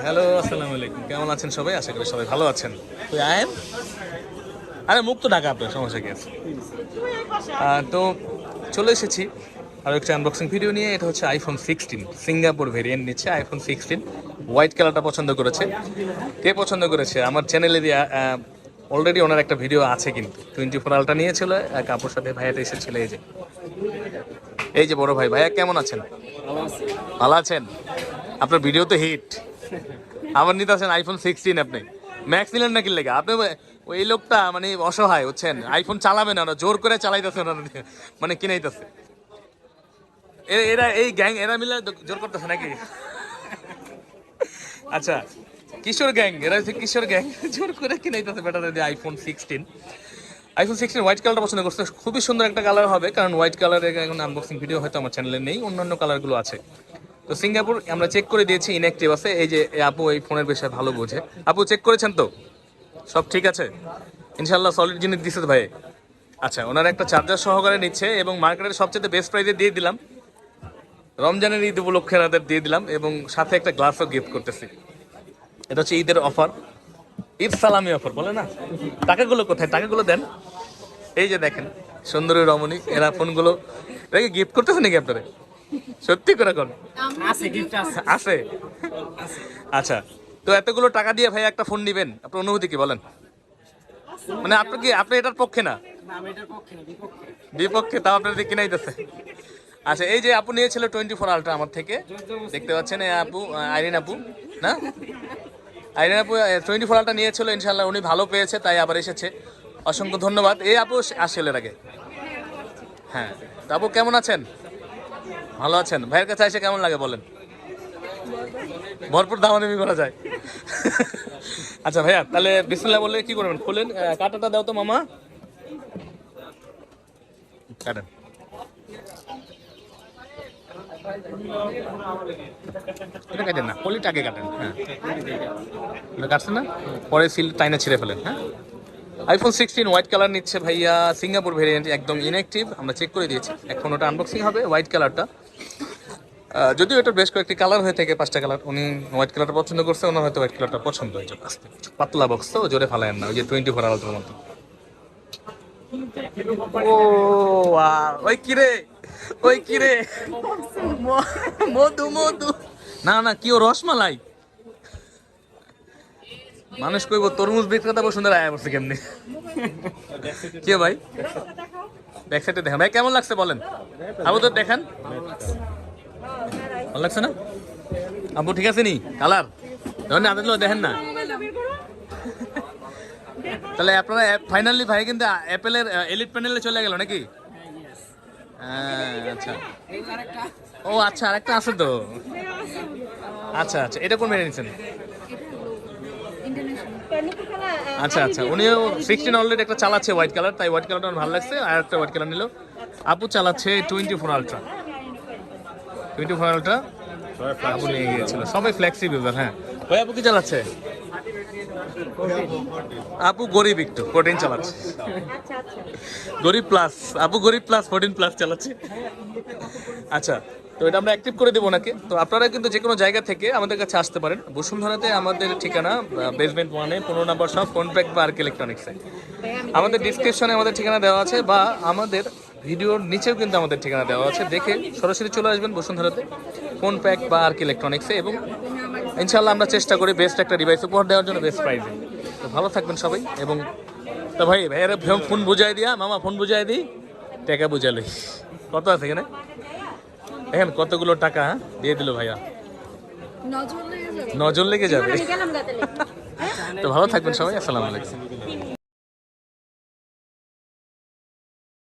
Hello আসসালামু আলাইকুম। কেমন আছেন সবাই? আশা করি সবাই ভালো আছেন। তুই আয়েন? আরে মুখ তো ঢাকা আপনার সমস্যা কি আছে? তো চলে এসেছি আর একটা আনবক্সিং ভিডিও নিয়ে। এটা হচ্ছে আইফোন সিক্সটিন সিঙ্গাপুর ভেরিয়েন্ট নিচ্ছে আইফোন সিক্সটিন হোয়াইট কালারটা পছন্দ করেছে। কে পছন্দ করেছে? আমার চ্যানেলে দিয়ে অলরেডি ওনার একটা ভিডিও আছে কিন্তু। টোয়েন্টি ফোর আলটা নিয়েছিল এক আপুর সাথে ভাইয়াটা এসেছিল এই যে। এই যে বড় ভাই। ভাইয়া কেমন আছেন? ভালো আছেন? আপনার ভিডিও তো হিট আমার নিতে আছেন আইফোন সিক্সটিন আপনি। ম্যাক্স নিলেন নাকি লেগে? আপনি ওই লোকটা মানে অসহায় হচ্ছেন আইফোন চালাবে না ওরা জোর করে চালাইতেছে ওরা মানে কিনাইতেছে। এরা এই গ্যাং এরা মিলে জোর করতেছে নাকি? আচ্ছা কিশোর গ্যাং এরা হচ্ছে কিশোর গ্যাং জোর করে কিনাইতেছে বেটারে দিয়ে iPhone sixteen iPhone sixteen white কালারটা পছন্দ করছে। খুবই সুন্দর একটা কালার হবে, কারণ হোয়াইট কালারের এখন আনবক্সিং ভিডিও হয়তো আমার চ্যানেলে নেই, অন্যান্য কালারগুলো আছে। তো সিঙ্গাপুর আমরা চেক করে দিয়েছি ইনঅ্যাক্টিভ আছে। এই যে আপু এই ফোনের বিষয়ে ভালো বোঝে। আপু চেক করেছেন তো? সব ঠিক আছে? ইনশাল্লাহ সলিড জিনিস দিছে ভাই। আচ্ছা ওনার একটা চার্জার সহকারে নিচ্ছে এবং মার্কেটের সবচেয়ে বেস্ট প্রাইসে দিয়ে দিলাম। রমজানের ঈদ উপলক্ষে ওনাদের দিয়ে দিলাম এবং সাথে একটা গ্লাসও গিফট করতেছি। এটা হচ্ছে ঈদের অফার ঈদ সালামি অফার বলে না? টাকাগুলো কোথায়? টাকাগুলো দেন। এই যে দেখেন, সুন্দরী রমণী, এরা ফোনগুলো এটাকে গিফট করতেছে নাকি আপনারা সত্যি করে কোন আছে গিফট আছে। আছে? আচ্ছা তো এতগুলো টাকা দিয়ে ভাই একটা ফোন নিবেন আপনার অনুভূতি কি বলেন? মানে আপনি কি আপনি এটার পক্ষে না? না আমি এটার পক্ষে না বিপক্ষে। বিপক্ষে তাও আপনার দিকে কিনাইতেছে আচ্ছা এই যে আপু নিয়েছিল টোয়েন্টি ফোর আলট্রা আমার থেকে দেখতে পাচ্ছেন এই আপু আইরিন আপু না? আইরিন আপু টোয়েন্টি ফোর আলট্রা নিয়েছিল ইনশাল্লাহ উনি ভালো পেয়েছে তাই আবার এসেছে। অসংখ্য ধন্যবাদ। এই আপু আসলে আগে। হ্যাঁ তা আপু কেমন আছেন? ভালো আছেন? ভাইয়ের কাছে এসে কেমন লাগে বলেন? ভরপুর দামাদামি করা যায়। আচ্ছা ভাইয়া, তাহলে বিসমিল্লাহ বললে কি করবেন? খুলেন কাটাটা দাও তো মামা। কাটেন। কাটেন না পলিটা আগে কাটেন হ্যাঁ। কাটছেন না? পরে সিল টাইনা ছিঁড়ে ফেলেন হ্যাঁ। আইফোন সিক্সটিন হোয়াইট কালার নিচ্ছে ভাইয়া সিঙ্গাপুর ভেরিয়েন্ট একদম ইনঅ্যাক্টিভ আমরা চেক করে দিয়েছি। এখন ওটা আনবক্সিং হবে হোয়াইট কালারটা যদিও এটা বেশ কয়েকটি কালার হয়ে থাকে, পাঁচটা কালার উনি হোয়াইট কালারটা পছন্দ করছে, ওনার হয়তো হোয়াইট কালারটা পছন্দ হয়েছে আস্তে পাতলা বক্স তো, জোরে ফালায়েন না, ওই যে টোয়েন্টি ফোর আওয়ার মতো। ও ওই কিরে ওই কিরে মধু মধু। না না, কি ও রসমালাই? মানুষ কইব তরমুজ বিক্রেতা বসুন্ধরা আয়া বসে কেমনি? কে ভাই? ব্যাক সাইডে দেখেন। ভাই কেমন লাগছে বলেন? আবু তো দেখেন। ভালো লাগছে না? আবু ঠিক আছে নি? কালার ধরেন আদালত দেখেন না। তাহলে আপনারা ফাইনালি ভাই কিন্তু অ্যাপেলের এলিট প্যানেলে চলে গেল নাকি? হ্যাঁ, আচ্ছা। ও আচ্ছা আরেকটা আছে তো। আচ্ছা আচ্ছা। এটা কোন মেরে নিচ্ছেন আচ্ছা আচ্ছা। উনিও সিক্সটিন অলরেডি একটা চালাচ্ছে হোয়াইট কালার তাই হোয়াইট কালারটা ভালো লাগছে। আর একটা হোয়াইট কালার নিল। আপু চালাচ্ছে twenty four ultra twenty four ultra আপু নিয়ে গিয়েছিল। সবাই ফ্লেক্সিবল হ্যাঁ। ওই আপু কি চালাচ্ছে? আপু গরিব একটু ফোরটিন চালাচ্ছে। গরিব প্লাস আপু গরিব প্লাস ফোরটিন প্লাস চালাচ্ছে। আচ্ছা তো এটা আমরা অ্যাক্টিভ করে দেবো নাকি তো আপনারা কিন্তু যে কোনো জায়গা থেকে আমাদের কাছে আসতে পারেন। বসুন্ধরাতে আমাদের ঠিকানা বেসমেন্ট ওয়ানে পনেরো নম্বর সব কন্ট্রাক্ট বা আর্ক ইলেকট্রনিক্সে আমাদের ডিসক্রিপশনে আমাদের ঠিকানা দেওয়া আছে বা আমাদের ভিডিওর নিচেও কিন্তু আমাদের ঠিকানা দেওয়া আছে। দেখে সরাসরি চলে আসবেন বসুন্ধরাতে ফোন প্যাক বা আর্ক ইলেকট্রনিক্সে এবং ইনশাল্লাহ আমরা চেষ্টা করি বেস্ট একটা ডিভাইস উপহার দেওয়ার জন্য বেস্ট প্রাইসে তো ভালো থাকবেন সবাই এবং তো ভাই, ভাইয়ারা ফোন বুঝাই দিয়া, মামা ফোন বুঝাই দিই টাকা বুঝালে। কত আছে এখানে? দেখেন কতগুলো টাকা হ্যাঁ? দিয়ে দিল ভাইয়া। নজর লেগে যাবে। তো ভালো থাকবেন সবাই আসসালামু আলাইকুম।